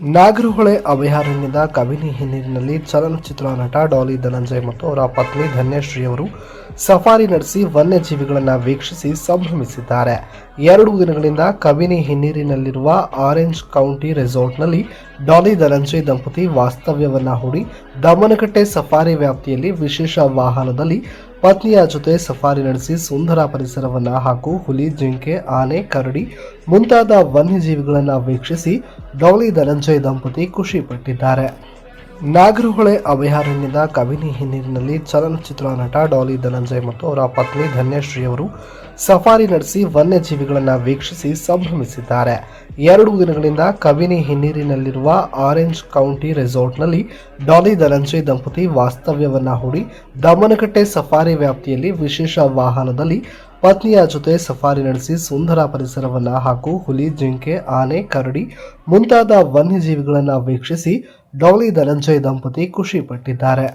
ನಾಗರಹೊಳೆ ಅಭಯಾರಣ್ಯದ ಕಬಿನಿ ಹಿನ್ನೀರಿನಲ್ಲಿ ಚಲನಚಿತ್ರ ನಟ ಡಾಲಿ ಧನಂಜಯ್ ಮತ್ತು ಅವರ ಪತ್ನಿ ಧನ್ಯಶ್ರೀ ಅವರು ಸಫಾರಿ ನಡೆಸಿ ವನ್ಯಜೀವಿಗಳನ್ನು ವೀಕ್ಷಿಸಿ ಸಂಭ್ರಮಿಸಿದ್ದಾರೆ. ಎರಡು ದಿನಗಳಿಂದ ಕಬಿನಿ ಹಿನ್ನೀರಿನಲ್ಲಿರುವ ಆರೆಂಜ್ ಕೌಂಟಿ ರೆಸಾರ್ಟ್ನಲ್ಲಿ ಡಾಲಿ ಧನಂಜಯ್ ದಂಪತಿ ವಾಸ್ತವ್ಯವನ್ನು ಹೂಡಿ ದಮನಕಟ್ಟೆ ಸಫಾರಿ ವ್ಯಾಪ್ತಿಯಲ್ಲಿ ವಿಶೇಷ ವಾಹನದಲ್ಲಿ ಪತ್ನಿಯ ಜೊತೆ ಸಫಾರಿ ನಡೆಸಿ ಸುಂದರ ಪರಿಸರವನ್ನ ಹಾಗೂ ಹುಲಿ, ಜಿಂಕೆ, ಆನೆ, ಕರಡಿ ಮುಂತಾದ ವನ್ಯಜೀವಿಗಳನ್ನು ವೀಕ್ಷಿಸಿ ದೌಲಿ ಧನಂಜಯ್ ದಂಪತಿ ಖುಷಿ ಪಟ್ಟಿದ್ದಾರೆ. ನಾಗರಹೊಳೆ ಅಭಯಾರಣ್ಯದ ಕಬಿನಿ ಹಿನ್ನೀರಿನಲ್ಲಿ ಚಲನಚಿತ್ರ ನಟ ಡಾಲಿ ಧನಂಜಯ್ ಮತ್ತು ಅವರ ಪತ್ನಿ ಧನ್ಯಶ್ರೀ ಅವರು ಸಫಾರಿ ನಡೆಸಿ ವನ್ಯಜೀವಿಗಳನ್ನು ವೀಕ್ಷಿಸಿ ಸಂಭ್ರಮಿಸಿದ್ದಾರೆ. ಎರಡು ದಿನಗಳಿಂದ ಕಬಿನಿ ಹಿನ್ನೀರಿನಲ್ಲಿರುವ ಆರೆಂಜ್ ಕೌಂಟಿ ರೆಸಾರ್ಟ್ನಲ್ಲಿ ಡಾಲಿ ಧನಂಜಯ್ ದಂಪತಿ ವಾಸ್ತವ್ಯವನ್ನು ಹೂಡಿ ದಮನಕಟ್ಟೆ ಸಫಾರಿ ವ್ಯಾಪ್ತಿಯಲ್ಲಿ ವಿಶೇಷ ವಾಹನದಲ್ಲಿ ಪತ್ನಿಯ ಜೊತೆ ಸಫಾರಿ ನಡೆಸಿ ಸುಂದರ ಪರಿಸರವನ್ನ ಹಾಗೂ ಹುಲಿ, ಜಿಂಕೆ, ಆನೆ, ಕರಡಿ ಮುಂತಾದ ವನ್ಯಜೀವಿಗಳನ್ನು ವೀಕ್ಷಿಸಿ ಡೌಲಿ ಧನಂಜಯ್ ದಂಪತಿ ಖುಷಿ ಪಟ್ಟಿದ್ದಾರೆ.